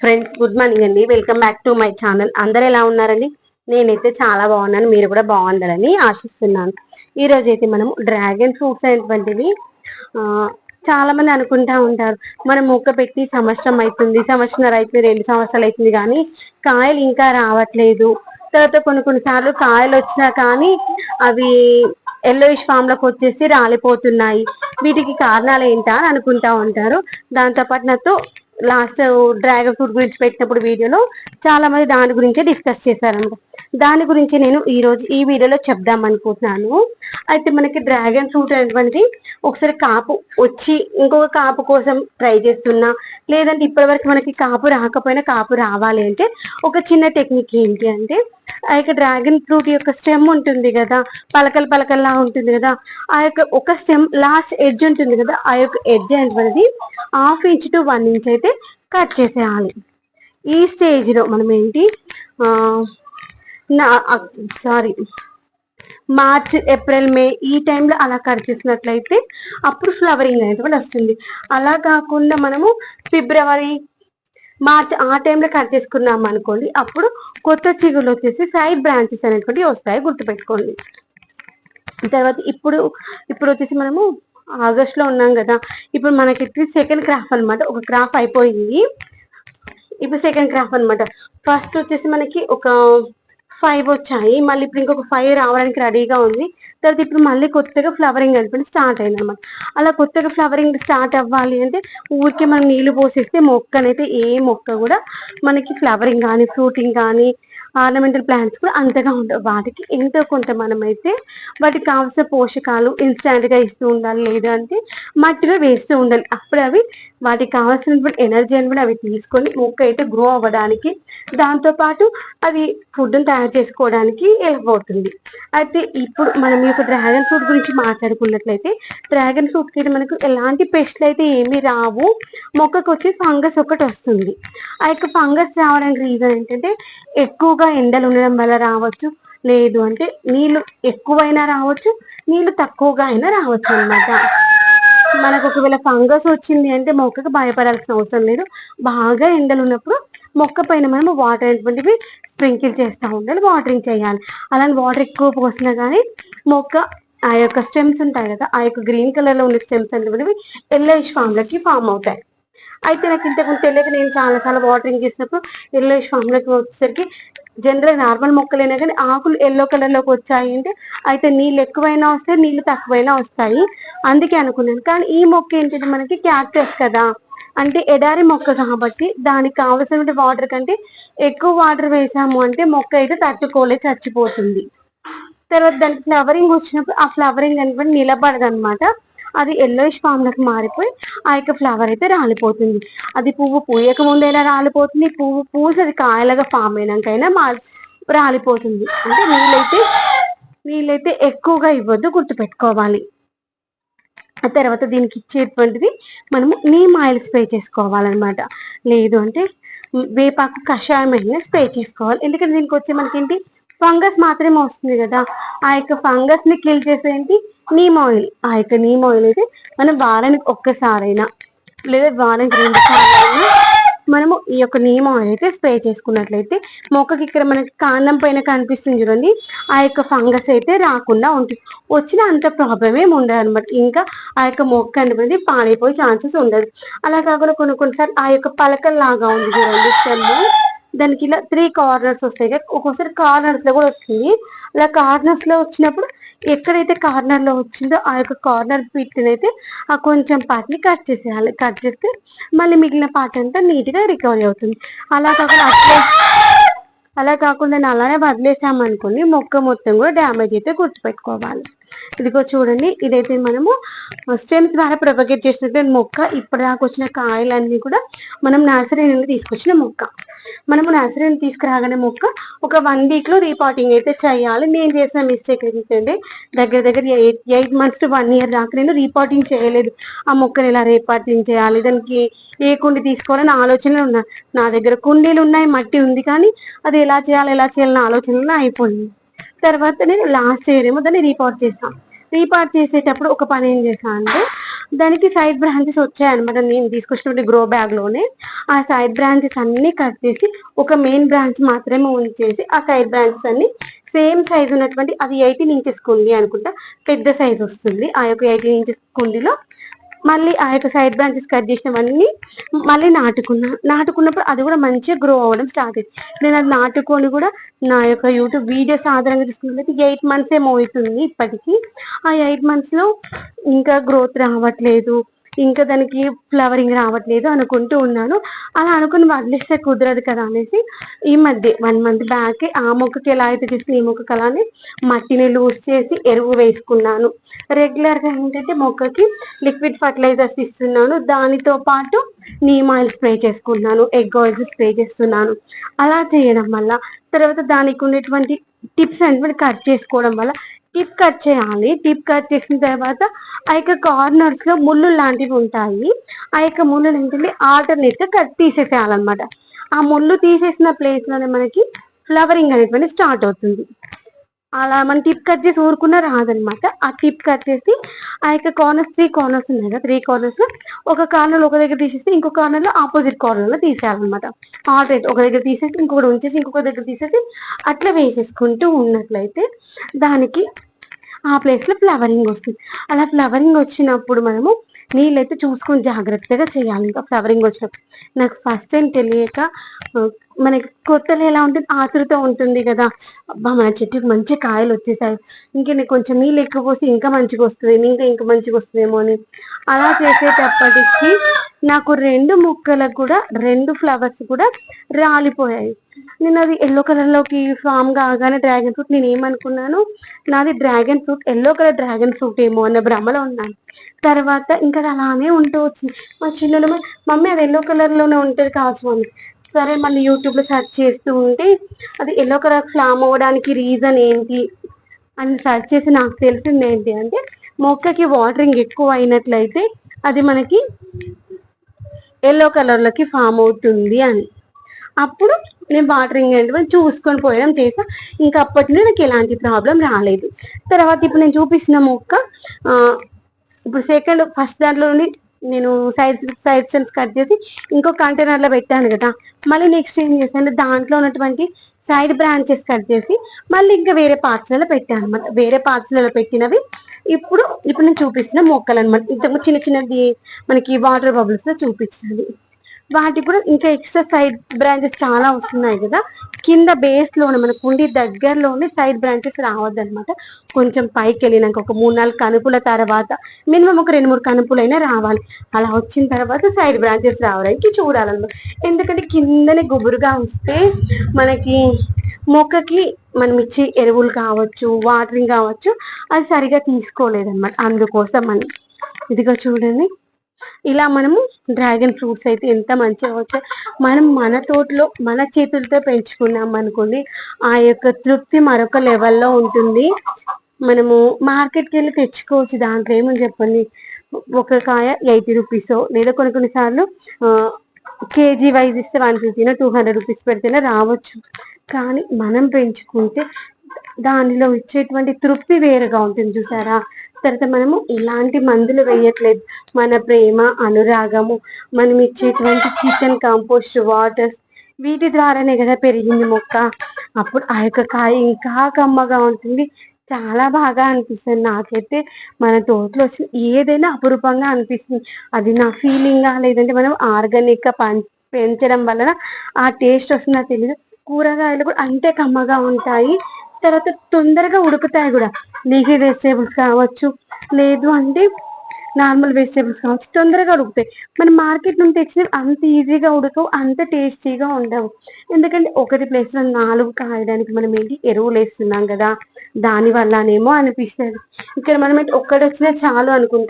Friends good morning అండి. Welcome back to my channel అందరు ఎలా ఉన్నారండి? నేనైతే చాలా బాగున్నాను. మీరు కూడా బాగుండాలని ఆశిస్తున్నాను. ఈరోజు అయితే మనం డ్రాగన్ ఫ్రూట్స్ అనేటువంటివి చాలా మంది అనుకుంటా ఉంటారు. మనం మొక్క పెట్టి సంవత్సరం అవుతుంది సంవత్సరం అవుతుంది రెండు సంవత్సరాలు అవుతుంది కానీ కాయలు ఇంకా రావట్లేదు. తర్వాత కొన్ని కొన్ని సార్లు కాయలు వచ్చినా కానీ అవి ఎల్లోయిష్ ఫామ్లోకి వచ్చేసి రాలిపోతున్నాయి. వీటికి కారణాలు ఏంటా అని అనుకుంటా ఉంటారు. దాంతో పాటు నాతో లాస్ట్ డ్రాగన్ ఫ్రూట్ గురించి పెట్టినప్పుడు వీడియోలో చాలా మంది దాని గురించే డిస్కస్ చేశారంట. దాని గురించి నేను ఈ రోజు ఈ వీడియోలో చెప్దాం అనుకుంటున్నాను. అయితే మనకి డ్రాగన్ ఫ్రూట్ అనేటువంటి ఒకసారి కాపు వచ్చి ఇంకొక కాపు కోసం ట్రై చేస్తున్నా లేదంటే ఇప్పటివరకు మనకి కాపు రాకపోయినా కాపు రావాలి అంటే ఒక చిన్న టెక్నిక్ ఏంటి అంటే ఆ యొక్క డ్రాగన్ ఫ్రూట్ యొక్క స్టెమ్ ఉంటుంది కదా పలకలు పలకల్లా ఉంటుంది కదా ఆ యొక్క ఒక స్టెమ్ లాస్ట్ ఎడ్జ్ ఉంటుంది కదా ఆ యొక్క ఎడ్జ్ అనేది half inch to one inch అయితే కట్ చేసేయాలి. ఈ స్టేజ్లో మనం ఏంటి నా సారీ. మార్చ్ ఏప్రిల్ మే ఈ టైంలో అలా కట్ చేసినట్లయితే అప్పుడు ఫ్లవరింగ్ అనేది కూడా వస్తుంది. అలా కాకుండా మనము ఫిబ్రవరి మార్చ్ ఆ టైంలో కట్ చేసుకున్నాం అనుకోండి అప్పుడు కొత్త చిగుళ్ళు వచ్చేసి సైడ్ బ్రాంచెస్ అనేటువంటి వస్తాయి గుర్తుపెట్టుకోండి. తర్వాత ఇప్పుడు ఇప్పుడు వచ్చేసి మనము ఆగస్ట్లో ఉన్నాం కదా ఇప్పుడు మనకి సెకండ్ క్రాఫ్ అన్నమాట. ఒక క్రాఫ్ అయిపోయింది. ఇప్పుడు సెకండ్ క్రాఫ్ అనమాట ఫస్ట్ వచ్చేసి మనకి ఒక ఫైవ్ వచ్చాయి. మళ్ళీ ఇప్పుడు ఇంకొక ఫైవ్ రావడానికి రెడీగా ఉంది. తర్వాత ఇప్పుడు మళ్ళీ కొత్తగా ఫ్లవరింగ్ అనేది స్టార్ట్ అయింది అనమాట అలా కొత్తగా ఫ్లవరింగ్ స్టార్ట్ అవ్వాలి అంటే ఊరికే మనం నీళ్ళు పోసేస్తే మొక్క ఏ మొక్క కూడా మనకి ఫ్లవరింగ్ కానీ ఫ్రూటింగ్ కానీ ఆర్నమెంటల్ ప్లాంట్స్ కూడా అంతగా ఉండవు. వాటికి ఎంతో కొంత మనమైతే వాటికి కావాల్సిన పోషకాలు ఇన్స్టాంట్గా ఇస్తూ ఉండాలి. లేదా అంటే మట్టిలో వేస్తూ ఉండాలి. అప్పుడు అవి వాటికి కావాల్సినటువంటి ఎనర్జీ అని కూడా అవి తీసుకొని మొక్క అయితే గ్రో అవ్వడానికి దాంతో పాటు అది ఫుడ్ తయారు చేసుకోవడానికి హెల్ప్ అవుతుంది అయితే ఇప్పుడు మనం ఈ యొక్క డ్రాగన్ ఫ్రూట్ గురించి మాట్లాడుకున్నట్లయితే డ్రాగన్ ఫ్రూట్కి మనకు ఎలాంటి పెస్ట్లు అయితే ఏమీ రావు. మొక్కకు వచ్చి ఫంగస్ ఒకటి వస్తుంది. ఆ యొక్క ఫంగస్ రావడానికి రీజన్ ఏంటంటే ఎక్కువగా ఎండలు ఉండడం వల్ల రావచ్చు. లేదు అంటే నీళ్ళు ఎక్కువైనా రావచ్చు నీళ్ళు తక్కువగా అయినా రావచ్చు అన్నమాట. మనకు ఒకవేళ ఫంగస్ వచ్చింది అంటే మొక్కకు భయపడాల్సిన అవసరం లేదు. బాగా ఎండలు ఉన్నప్పుడు మొక్క పైన మనం వాటర్ అనేటువంటివి స్ప్రింకిల్ చేస్తూ ఉండాలి వాటరింగ్ చేయాలి. అలానే వాటర్ ఎక్కువ పోసినా కానీ మొక్క ఆ యొక్క స్టెమ్స్ ఉంటాయి కదా ఆ యొక్క గ్రీన్ కలర్లో ఉన్న స్టెమ్స్ అనేటువంటివి ఎల్లోయిష్ ఫామ్లకి ఫామ్ అవుతాయి. అయితే నాకు ఇంతకుముందు తెలియక నేను చాలా వాటరింగ్ చేసినప్పుడు ఎల్లోయిష్ ఫామ్లోకి వచ్చేసరికి జనరల్ నార్మల్ మొక్కలైనా కానీ ఆకులు ఎల్లో కలర్లోకి వచ్చాయి అంటే అయితే నీళ్ళు ఎక్కువైనా వస్తాయి నీళ్ళు తక్కువైనా వస్తాయి. అందుకే అనుకున్నాను. కానీ ఈ మొక్క ఏంటంటే మనకి? క్యాక్టస్ కదా. అంటే ఎడారి మొక్క కాబట్టి దానికి కావలసిన వాటర్ కంటే ఎక్కువ వాటర్ వేసాము అంటే మొక్క అయితే తట్టుకోలే చచ్చిపోతుంది. తర్వాత దానికి ఫ్లవరింగ్ వచ్చినప్పుడు ఆ ఫ్లవరింగ్ అనేది నిలబడదు అనమాట అది ఎల్లోయిష్ ఫామ్లకు మారిపోయి ఆ యొక్క ఫ్లవర్ అయితే రాలిపోతుంది. అది పువ్వు పూయక ముందు ఎలా రాలిపోతుంది? పువ్వు పూసి అది కాయలుగా ఫామ్ అయినాకైనా మా రాలిపోతుంది. అంటే నీళ్ళైతే నీళ్ళైతే ఎక్కువగా ఇవ్వద్దు గుర్తుపెట్టుకోవాలి. ఆ తర్వాత దీనికి ఇచ్చేటువంటిది మనము నీమ్ ఆయిల్ స్ప్రే చేసుకోవాలన్నమాట. లేదు అంటే వేపాకు కషాయం అయినా స్ప్రే చేసుకోవాలి. ఎందుకంటే దీనికి వచ్చే మనకేంటి? ఫంగస్ మాత్రమే వస్తుంది కదా. ఆ యొక్క ఫంగస్ని కిల్ చేసేంటి నీమ్ ఆయిల్ ఆ యొక్క నీమ్ ఆయిల్ అయితే మనం వారానికి ఒక్కసారైనా లేదా వారానికి రెండు సార్లు మనము ఈ యొక్క నీమ్ ఆయిల్ అయితే స్ప్రే చేసుకున్నట్లయితే మొక్కకి ఇక్కడ మనకి కాండం పైన కనిపిస్తుంది చూడండి. ఆ యొక్క ఫంగస్ అయితే రాకుండా ఉంటుంది. వచ్చిన అంత ప్రాబ్లం ఏమి ఉండదు అనమాట ఇంకా ఆ యొక్క మొక్క అనేది పాడైపోయే ఛాన్సెస్ ఉండదు. అలా కాకుండా కొన్ని కొన్నిసార్లు ఆ యొక్క పలకల్లాగా ఉంది చూడండి స్టెమ్ దానికి ఇలా త్రీ కార్నర్స్ వస్తాయి. కదా ఒక్కోసారి కార్నర్స్లో కూడా వస్తుంది. అలా కార్నర్స్లో వచ్చినప్పుడు ఎక్కడైతే కార్నర్లో వచ్చిందో ఆ యొక్క కార్నర్ పిట్ని అయితే ఆ కొంచెం పార్ట్ని కట్ చేసేయాలి. కట్ చేస్తే మళ్ళీ మిగిలిన పార్ట్ అంతా నీట్గా రికవరీ అవుతుంది. అలా కాకుండా అట్లే అలా కాకుండా నేను అలానే వదిలేసామనుకోండి మొక్క మొత్తం కూడా డ్యామేజ్ అయితే గుర్తుపెట్టుకోవాలి. ఇదిగో చూడండి ఇదైతే మనము స్టెమ్ ద్వారా ప్రొపగేట్ చేసినటువంటి మొక్క. ఇప్పటిదాకా వచ్చిన కాయలన్నీ కూడా మనం నర్సరీ నుండి తీసుకొచ్చిన మొక్క. మనము నర్సరీ నుండి తీసుకురాగానే మొక్క ఒక వన్ వీక్లో రీపాటింగ్ అయితే చేయాలి. నేను చేసిన మిస్టేక్ ఏంటంటే దగ్గర దగ్గర eight eight months to one year దాకా నేను రీపాటింగ్ చేయలేదు. ఆ మొక్కని ఎలా రీపాటింగ్ చేయాలి? దానికి ఏ కుండి తీసుకోవాలని ఆలోచనలు ఉన్నా నా దగ్గర కుండీలు ఉన్నాయి మట్టి ఉంది కానీ అది ఎలా చేయాలి ఎలా చేయాలని ఆలోచనలు అయిపోయింది తర్వాత నేను లాస్ట్ ఇయర్ ఏమో దాన్ని రీపాట్ చేసాం రీపార్ట్ చేసేటప్పుడు ఒక పని ఏం చేశాను అంటే దానికి సైడ్ బ్రాంచెస్ వచ్చాయన్నమాట నేను తీసుకొచ్చినటువంటి గ్రో బ్యాగ్లోనే. ఆ సైడ్ బ్రాంచెస్ అన్ని కట్ చేసి ఒక మెయిన్ బ్రాంచ్ మాత్రమే ఉంచేసి ఆ సైడ్ బ్రాంచెస్ అన్ని సేమ్ సైజ్ ఉన్నటువంటి అది ఎయిటీన్ ఇంచెస్ కుండి అనుకుంటా పెద్ద సైజ్ వస్తుంది. ఆ యొక్క ఎయిటీన్ ఇంచెస్ కుండీలో మళ్ళీ ఆ యొక్క సైడ్ బ్రాంచెస్ కట్ చేసినవన్నీ మళ్ళీ నాటుకున్నా. నాటుకున్నప్పుడు అది కూడా మంచిగా గ్రో అవ్వడం స్టార్ట్ అయింది. నేను అది నాటుకొని కూడా నా యొక్క యూట్యూబ్ వీడియోస్ ఆధారంగా చూసుకున్నట్లయితే ఎయిట్ మంత్స్ ఏమో అవుతుంది ఇప్పటికీ. ఆ ఎయిట్ మంత్స్లో ఇంకా గ్రోత్ రావట్లేదు. ఇంకా దానికి ఫ్లవరింగ్ రావట్లేదు అనుకుంటూ ఉన్నాను. అలా అనుకుని వదిలేస్తే కుదరదు కదా అనేసి ఈ మధ్య వన్ మంత్ బ్యాక్ ఆ మొక్కకి ఎలా అయితే చేసిన ఈ మొక్కకి అలానే మట్టిని లూజ్ చేసి ఎరువు వేసుకున్నాను. రెగ్యులర్గా ఏంటంటే మొక్కకి లిక్విడ్ ఫర్టిలైజర్స్ ఇస్తున్నాను. దానితో పాటు నీమ్ ఆయిల్ స్ప్రే చేసుకున్నాను ఎగ్ ఆయిల్స్ స్ప్రే చేస్తున్నాను. అలా చేయడం వల్ల తర్వాత దానికి ఉన్నటువంటి టిప్స్ అంటే కట్ చేసుకోవడం వల్ల టిప్ కట్ చేయాలి. టిప్ కట్ చేసిన తర్వాత ఆ యొక్క కార్నర్స్లో ముళ్ళు లాంటివి ఉంటాయి. ఆ యొక్క ముళ్ళు ఏంటంటే ఆల్టర్నేట్గా కట్ తీసేసేయాలన్నమాట. ఆ ముళ్ళు తీసేసిన ప్లేస్లోనే మనకి ఫ్లవరింగ్ అనేటువంటి స్టార్ట్ అవుతుంది. అలా మనం టిప్ కట్ చేసి ఊరుకున్నా రాదనమాట ఆ టిప్ కట్ చేసి ఆ యొక్క కార్నర్స్ త్రీ కార్నర్స్ ఉన్నాయి కదా త్రీ కార్నర్స్. ఒక కార్నర్ ఒక దగ్గర తీసేసి ఇంకో కార్నర్లో ఆపోజిట్ కార్నర్లో తీసేయాలన్నమాట ఆల్రెడీ ఒక దగ్గర తీసేసి ఇంకొకటి ఉంచేసి ఇంకొక దగ్గర తీసేసి అట్లా వేసేసుకుంటూ ఉన్నట్లయితే దానికి ఆ ప్లేస్లో ఫ్లవరింగ్ వస్తుంది. అలా ఫ్లవరింగ్ వచ్చినప్పుడు మనము నీళ్ళైతే చూసుకొని జాగ్రత్తగా చేయాలి. ఇంకా ఫ్లవరింగ్ వచ్చినప్పుడు నాకు ఫస్ట్ టైం తెలియక మనకి కొత్తలో ఎలా ఉంటుంది ఆతృత ఉంటుంది కదా. అబ్బా మన చెట్టుకి మంచి కాయలు వచ్చేసాయి. ఇంకా నేను కొంచెం నీళ్ళు ఎక్కువ పోసి ఇంకా మంచిగా వస్తుంది ఇంకా ఇంకా మంచిగా వస్తుందేమో అని. అలా చేసేటప్పటికి నాకు రెండు ముక్కలకు కూడా రెండు ఫ్లవర్స్ కూడా రాలిపోయాయి. నేను అది ఎల్లో కలర్లోకి ఫామ్ కాగానే డ్రాగన్ ఫ్రూట్ నేను ఏమనుకున్నాను నాది dragon fruit yellow colour dragon fruit ఏమో అన్న భ్రమలో ఉన్నాను. తర్వాత ఇంకా అది అలానే ఉంటూ వచ్చింది. మా చిన్నలు మమ్మీ అది ఎల్లో కలర్లోనే ఉంటుంది కావచ్చు మమ్మీ. సరే మళ్ళీ యూట్యూబ్లో సెర్చ్ చేస్తూ ఉంటే అది ఎల్లో కలర్ ఫ్లామ్ అవ్వడానికి రీజన్ ఏంటి అని సెర్చ్ చేసి నాకు తెలిసింది ఏంటి అంటే మొక్కకి వాటరింగ్ ఎక్కువ అయినట్లయితే అది మనకి ఎల్లో కలర్లోకి ఫామ్ అవుతుంది అని. అప్పుడు నేను వాటరింగ్ ఏంటో చూసుకొని పోయడం చేసా. ఇంకా అప్పట్లో నాకు ఎలాంటి ప్రాబ్లం రాలేదు. తర్వాత ఇప్పుడు నేను చూపిస్తున్న మొక్క ఇప్పుడు సెకండ్ ఫస్ట్ దాంట్లో నుండి నేను సైడ్ సైడ్ స్టెమ్స్ కట్ చేసి ఇంకో కంటైనర్లో పెట్టాను కదా. మళ్ళీ నెక్స్ట్ ఏం చేశాను? దాంట్లో ఉన్నటువంటి సైడ్ బ్రాంచెస్ కట్ చేసి మళ్ళీ ఇంకా వేరే పార్ట్స్లలో పెట్టాను అనమాట వేరే పార్ట్స్లలో పెట్టినవి ఇప్పుడు ఇప్పుడు నేను చూపిస్తున్న మొక్కలు అనమాట ఇంతకు చిన్న చిన్నది మనకి వాటర్ బబుల్స్లో లో వాటి కూడా ఇంకా ఎక్స్ట్రా సైడ్ బ్రాంచెస్ చాలా వస్తున్నాయి కదా. కింద బేస్లోనే మన కుండి దగ్గరలోనే సైడ్ బ్రాంచెస్ రావద్దు అనమాట కొంచెం పైకి వెళ్ళినాక ఒక మూడు నాలుగు కనుపుల తర్వాత మినిమం ఒక రెండు మూడు కనుపులైనా రావాలి. అలా వచ్చిన తర్వాత సైడ్ బ్రాంచెస్ రావడానికి చూడాలన్నమాట. ఎందుకంటే కిందనే గుబురుగా వస్తే మనకి మొక్కకి మనం ఇచ్చే ఎరువులు కావచ్చు వాటరింగ్ కావచ్చు అది సరిగా తీసుకోలేదన్నమాట. అందుకోసం అని. ఇదిగో చూడండి. ఇలా మనము డ్రాగన్ ఫ్రూట్స్ అయితే ఎంత మంచిగా వచ్చాయి. మనం మన తోటలో మన చేతులతో పెంచుకున్నాం అనుకోండి ఆ యొక్క తృప్తి మరొక లెవెల్లో ఉంటుంది. మనము మార్కెట్కి వెళ్ళి తెచ్చుకోవచ్చు దాంట్లో. ఏమని చెప్పండి? ఒక కాయ ఎయిటీ రూపీస్ లేదా కొన్ని కొన్నిసార్లు కేజీ వైజ్ ఇస్తే వన్ ఫిఫ్టీనో టూ హండ్రెడ్ రూపీస్ పెడితేనే రావచ్చు. కానీ మనం పెంచుకుంటే దానిలో ఇచ్చేటువంటి తృప్తి వేరుగా ఉంటుంది చూసారా? తర్వాత మనము ఎలాంటి మందులు వేయట్లేదు. మన ప్రేమ అనురాగము మనం ఇచ్చేటువంటి కిచెన్ కాంపోస్ట్ వాటర్స్ వీటి ద్వారానే కదా పెరిగింది మొక్క. అప్పుడు ఆ యొక్క కాయ ఇంకా కమ్మగా ఉంటుంది. చాలా బాగా అనిపిస్తుంది. నాకైతే మన తోటలో వచ్చిన ఏదైనా అపురూపంగా అనిపిస్తుంది. అది నా ఫీలింగా లేదంటే మనం ఆర్గానిక్గా పం- పెంచడం వలన ఆ టేస్ట్ వస్తుందా తెలియదు కూరగాయలు కూడా అంతే కమ్మగా ఉంటాయి. తర్వాత తొందరగా ఉడుకుతాయి కూడా. లీఫీ వెజిటేబుల్స్ కావచ్చు లేదు అంటే నార్మల్ వెజిటేబుల్స్ కావచ్చు తొందరగా ఉడుకుతాయి. మన మార్కెట్ నుండి తెచ్చినవి అంత ఈజీగా ఉడకవు అంత టేస్టీగా ఉండవు. ఎందుకంటే ఒకటి ప్లేస్లో నాలుగు కాయడానికి మనం ఏంటి ఎరువులు వేస్తున్నాం కదా. దాని వల్లనేమో అనిపిస్తుంది. ఇక్కడ మనం ఏంటి ఒక్కటి వచ్చినా చాలు అనుకుంటాం